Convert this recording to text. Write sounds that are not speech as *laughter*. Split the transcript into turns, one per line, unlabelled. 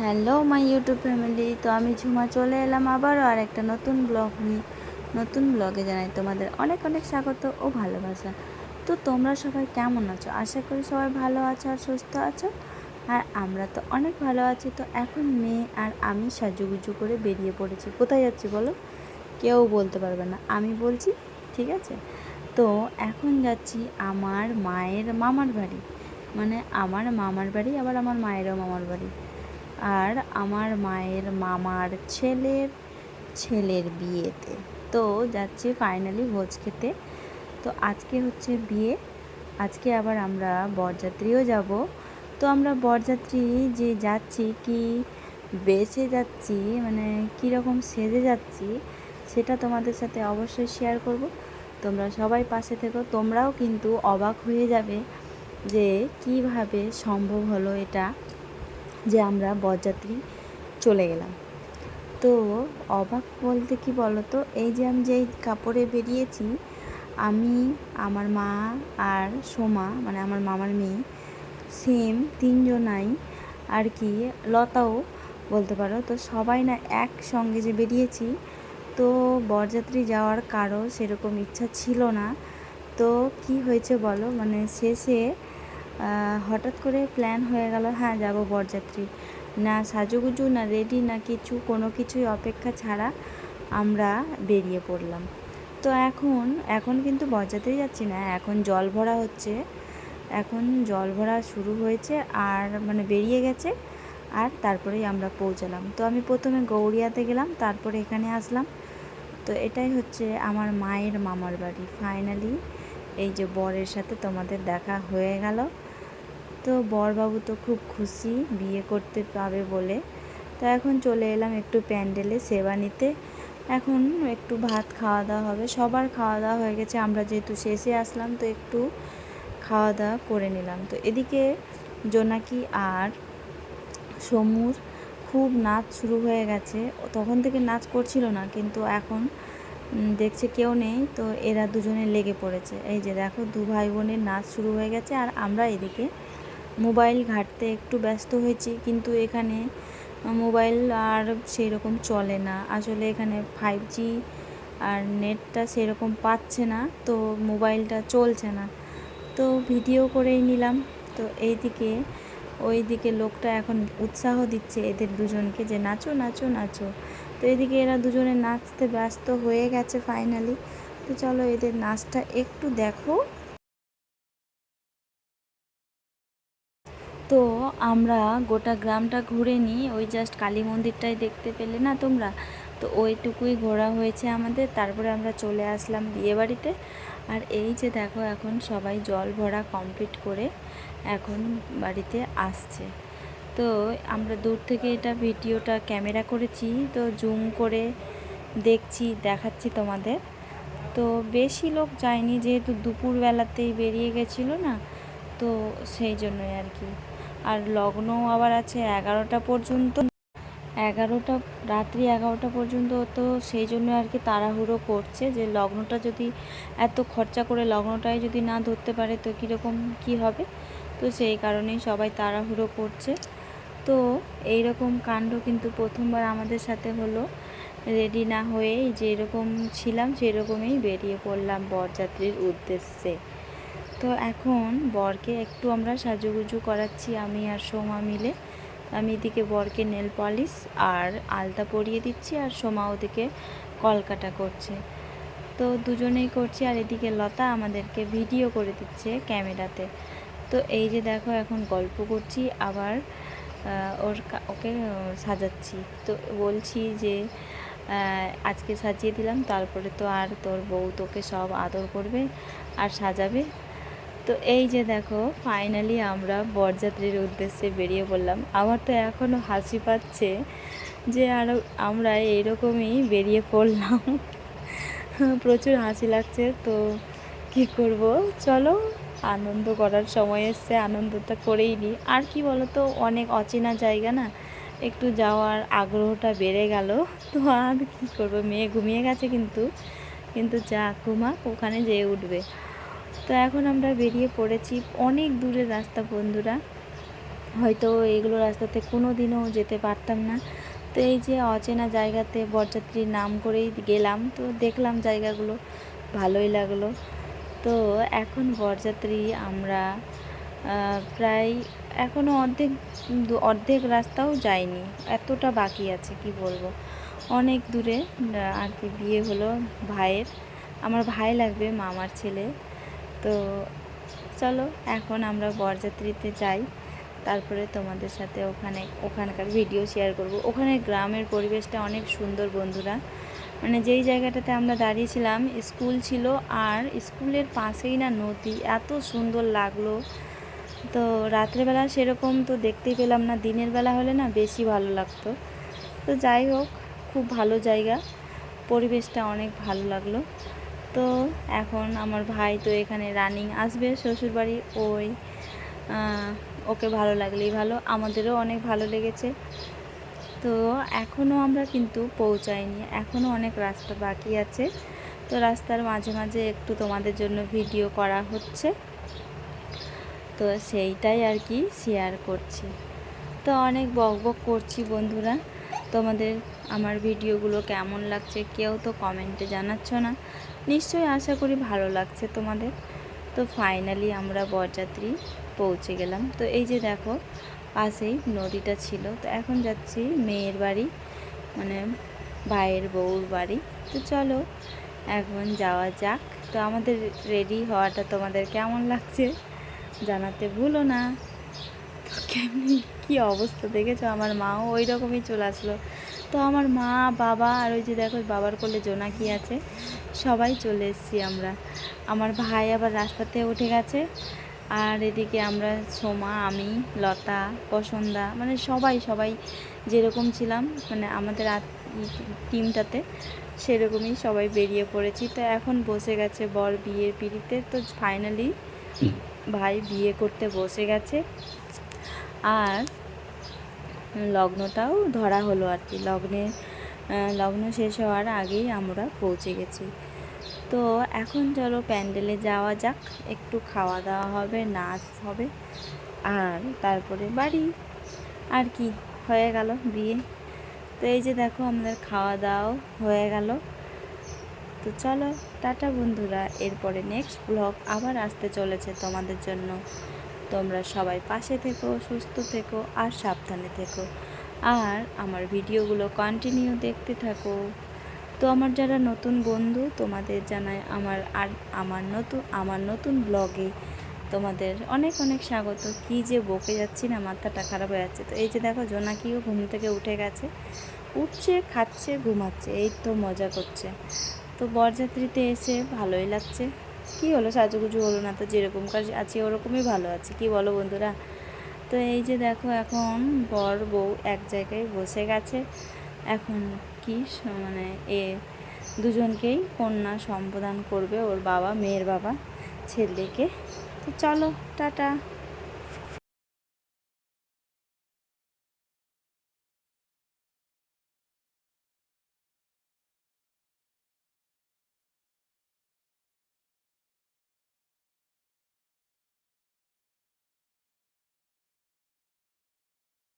Hello, my YouTube family. তো আমি ঝুমা চলে এলাম আবারও আর একটা নতুন ব্লগ নিয়ে। নতুন ব্লগে জানাই তোমাদের অনেক অনেক স্বাগত ও ভালোবাসা। তো তোমরা সবাই কেমন আছো? আশা করি সবাই ভালো আছো আর সুস্থ আছো। আর আমরা তো অনেক ভালো আছি। তো এখন মেয়ে আর আমি সাজুগুজু করে বেরিয়ে পড়েছি। কোথায় যাচ্ছি বলো? কেউ বলতে পারবে না। আমি বলছি, ঠিক আছে? তো এখন যাচ্ছি আমার মায়ের মামার বাড়ি। মানে আমার মামার বাড়ি, আবার আমার মায়েরও মামার বাড়ি। আর আমার মায়ের মামার ছেলের ছেলের বিয়েতে। তো যাচ্ছি ফাইনালি ভোজ খেতে। তো আজকে হচ্ছে বিয়ে। আজকে আবার আমরা বরযাত্রীও যাব। তো আমরা বরযাত্রী যে যাচ্ছি, কি বেসে যাচ্ছি মানে কীরকম সেজে যাচ্ছি, সেটা তোমাদের সাথে অবশ্যই শেয়ার করব। তোমরা সবাই পাশে থেকো। তোমরাও কিন্তু অবাক হয়ে যাবে যে কীভাবে সম্ভব হলো এটা। যে আমরা বরযাত্রী চলে গেলাম। তো অবাক বলতে কি বলো তো এই যে আমি যেই কাপড়ে বেরিয়েছি, আমি, আমার মা আর সোমা মানে আমার মামার মেয়ে সেম তিনজনাই আর কি লতাও বলতে পারো, তো সবাই না একসঙ্গে যে বেরিয়েছি, তো বরযাত্রী যাওয়ার কারও সেরকম ইচ্ছা ছিল না। তো কি হয়েছে বলো মানে শেষে হঠাৎ করে প্ল্যান হয়ে গেল হ্যাঁ যাব বরযাত্রী। না সাজুগুজু, না রেডি, না কিছু, কোনো কিছুই অপেক্ষা ছাড়া আমরা বেরিয়ে পড়লাম। তো এখন এখন কিন্তু বরযাত্রী যাচ্ছি না, এখন জল ভরা হচ্ছে। এখন জল ভরা শুরু হয়েছে, আর মানে বেরিয়ে গেছে, আর তারপরেই আমরা পৌঁছালাম। তো আমি প্রথমে গৌরিয়াতে গেলাম, তারপরে এখানে আসলাম। তো এটাই হচ্ছে আমার মায়ের মামার বাড়ি। ফাইনালি এই যে বরের সাথে তোমাদের দেখা হয়ে গেল। তো বরবাবু তো খুব খুশি বিয়ে করতে পাবে বলে। তো এখন চলে এলাম একটু প্যান্ডেলে সেবা নিতে। এখন একটু ভাত খাওয়া দাওয়া হবে। সবার খাওয়া দাওয়া হয়ে গেছে। আমরা যেহেতু শেষে আসলাম, তো একটু খাওয়া দাওয়া করে নিলাম। তো এদিকে জোনাকি আর সমুর খুব নাচ শুরু হয়ে গেছে। তখন থেকে নাচ করছিল না, কিন্তু এখন দেখছে কেউ নেই। তো এরা দুজনে লেগে পড়েছে। এই যে দেখো, দু ভাই বোনের নাচ শুরু হয়ে গেছে। আর আমরা এদিকে মোবাইল ঘাঁটতে একটু ব্যস্ত হয়েছি, কিন্তু এখানে মোবাইল আর সেই রকম চলে না। আসলে এখানে ফাইভ জি আর নেটটা সেরকম পাচ্ছে না, তো মোবাইলটা চলছে না। তো ভিডিও করেই নিলাম। তো এইদিকে ওই দিকে লোকটা এখন উৎসাহ দিচ্ছে এদের দুজনকে যে, নাচো নাচো নাচো। তো এদিকে এরা দুজনে নাচতে ব্যস্ত হয়ে গেছে ফাইনালি তো চলো এদের নাচটা একটু দেখো। তো আমরা গোটা গ্রামটা ঘুরে নিই, ওই জাস্ট কালী মন্দিরটাই দেখতে পেলে না তোমরা? তো ওইটুকুই ঘোরা হয়েছে আমাদের, তারপরে আমরা চলে আসলাম বিয়েবাড়িতে। আর এই যে দেখো এখন সবাই জল ভরা কমপ্লিট করে এখন বাড়িতে আসছে। তো আমরা দূর থেকে এটা ভিডিওটা ক্যামেরা করেছি, তো জুম করে দেখছি, দেখাচ্ছি তোমাদের। তো বেশি লোক যায়নি, যেহেতু দুপুরবেলাতেই বেরিয়ে গেছিল না, তো সেই জন্যই আর কি। আর লগ্ন আবার আছে এগারোটা পর্যন্ত। এগারোটা, রাত্রি এগারোটা পর্যন্ত তো সেই জন্য আর কি তাড়াহুড়ো করছে যে লগ্নটা যদি এত খরচা করে লগ্নটাই যদি না ধরতে পারে তো কীরকম কি হবে? তো সেই কারণেই সবাই তাড়াহুড়ো করছে। তো এই রকম কাণ্ড কিন্তু প্রথমবার আমাদের সাথে হলো। রেডি না হয়েই যেরকম ছিলাম সেরকমই বেরিয়ে পড়লাম বরযাত্রীর উদ্দেশ্যে। তো এখন বরকে একটু আমরা সাজুগুজু করাচ্ছি, আমি আর সোমা মিলে। আমি এদিকে বরকে নেল পলিশ আর আলতা পরিয়ে দিচ্ছি আর সোমা ওদিকে কলকাটা করছে। তো দুজনেই করছি আর এদিকে লতা আমাদেরকে ভিডিও করে দিচ্ছে ক্যামেরাতে। তো এই যে দেখো এখন গল্প করছি, আবার ওর ওকে সাজাচ্ছি। তো বলছি যে আজকে সাজিয়ে দিলাম, তারপরে তো আর তোর বউ তোকে সব আদর করবে আর সাজাবে। তো এই যে দেখো ফাইনালি আমরা বরযাত্রীর উদ্দেশ্যে বেরিয়ে পড়লাম। আমার তো এখনও হাসি পাচ্ছে যে আরও আমরা এইরকমই বেরিয়ে পড়লাম। *laughs* প্রচুর হাসি লাগছে, তো কি করব? চলো, আনন্দ করার সময় এসছে, আনন্দটা করেই নিই। আর কি বলো তো অনেক অচেনা জায়গা না, একটু যাওয়ার আগ্রহটা বেড়ে গেল। তো আর কী করব, মেয়ে ঘুমিয়ে গেছে কিন্তু কিন্তু যা ঘুমাক, ওখানে যেয়ে উঠবে। তো এখন আমরা বেরিয়ে পড়েছি অনেক দূরের রাস্তা, বন্ধুরা। হয়তো এগুলো রাস্তাতে কোনো দিনও যেতে পারতাম না। তো এই যে অচেনা জায়গাতে বরযাত্রীর নাম করেই গেলাম, তো দেখলাম জায়গাগুলো ভালোই লাগল। তো এখন বরযাত্রী আমরা প্রায় এখনও অর্ধেক অর্ধেক রাস্তাও যায়নি এতটা বাকি আছে, কি বলব? অনেক দূরে আর কি বিয়ে হলো ভাইয়ের। আমার ভাই লাগবে, মামার ছেলে। তো চলো, এখন আমরা বরযাত্রীতে যাই। তারপরে তোমাদের সাথে ওখানে, ওখানকার ভিডিও শেয়ার করব। ওখানে গ্রামের পরিবেশটা অনেক সুন্দর বন্ধুরা। মানে যেই জায়গাটাতে আমরা দাঁড়িয়েছিলাম স্কুল ছিল আর স্কুলের পাশেই না নদী, এত সুন্দর লাগল। তো রাত্রেবেলা সেরকম তো দেখতেই পেলাম না, দিনের বেলা হলে না বেশি ভালো লাগতো। তো যাই হোক, খুব ভালো জায়গা। পরিবেশটা অনেক ভালো লাগল। তো এখন আমার ভাই তো এখানে রানিং আসবে শ্বশুরবাড়ি। ওই ওকে ভালো লাগলেই ভালো, আমাদেরও অনেক ভালো লেগেছে। তো এখনও আমরা কিন্তু পৌঁছাইনি এখনও অনেক রাস্তা বাকি আছে। তো রাস্তার মাঝে মাঝে একটু তোমাদের জন্য ভিডিও করা হচ্ছে। তো সেইটাই আর কি শেয়ার করছি। তো অনেক বক বক করছি বন্ধুরা, তোমাদের আমার ভিডিওগুলো কেমন লাগছে কেউ তো কমেন্টে জানাচ্ছ না। নিশ্চয়ই আশা করি ভালো লাগছে তোমাদের। তো ফাইনালি আমরা বরযাত্রী পৌঁছে গেলাম। তো এই যে দেখো, পাশেই নদীটা ছিল। তো এখন যাচ্ছি মেয়ের বাড়ি মানে ভাইয়ের বউর বাড়ি। তো চলো, এখন যাওয়া যাক। তো আমাদের রেডি হওয়াটা তোমাদের কেমন লাগছে জানাতে ভুলো না। তো কেমনি কী অবস্থা দেখেছ? আমার মাও ওই রকমই চলে আসলো। তো আমার মা, বাবা আর ওই যে দেখো বাবার কোলে জোনাকি আছে, সবাই চলে এসেছি আমরা। আমার ভাই আবার রাস্তাতে উঠে গেছে আর এদিকে আমরা সোমা, আমি, লতা বসন্দা মানে সবাই সবাই যেরকম ছিলাম মানে আমাদের টিমটাতে সেরকমই সবাই বেরিয়ে পড়েছি। তো এখন বসে গেছে বর বিয়ের পিড়িতে, তো ফাইনালি ভাই বিয়ে করতে বসে গেছে। আর লগ্নটাও ধরা হলো আর কি। লগ্নে লগ্ন শেষ হওয়ার আগেই আমরা পৌঁছে গেছি। তো এখন চলো প্যান্ডেলে যাওয়া যাক। একটু খাওয়া দাওয়া হবে, নাচ হবে, আর তারপরে বাড়ি। আর কি, হয়ে গেল বিয়ে। তো এই যে দেখো আমাদের খাওয়া দাওয়াও হয়ে গেল। তো চলো, টাটা বন্ধুরা। এরপরে নেক্সট ব্লগ আবার আসতে চলেছে তোমাদের জন্য। তোমরা সবাই পাশে থেকো, সুস্থ থেকো আর সাবধানে থেকো। আর আমার ভিডিওগুলো কন্টিনিউ দেখতে থাকো। তো আমার যারা নতুন বন্ধু, তোমাদের জানাই আমার আর আমার নতুন আমার নতুন ব্লগে তোমাদের অনেক অনেক স্বাগত। কি যে বকে যাচ্ছি না, মাথাটা খারাপ হয়ে যাচ্ছে। তো এই যে দেখো, জোনাকিও ঘুম থেকে উঠে গেছে। উঠছে, খাচ্ছে, ঘুমাচ্ছে, এই তো মজা করছে। তো বরযাত্রীতে এসে ভালোই লাগছে। কি হলো? সাজুগুজু হলো না তো যেরকম কাজ আছে ওরকমই ভালো আছে। কি বলো বন্ধুরা? তো এই যে দেখো এখন বর বউ এক জায়গায় বসে গেছে। এখন কি মানে এ দুজনকেই কন্যা সম্প্রদান করবে ওর বাবা, মেয়ের বাবা, ছেলেকে। তো চলো, টাটা।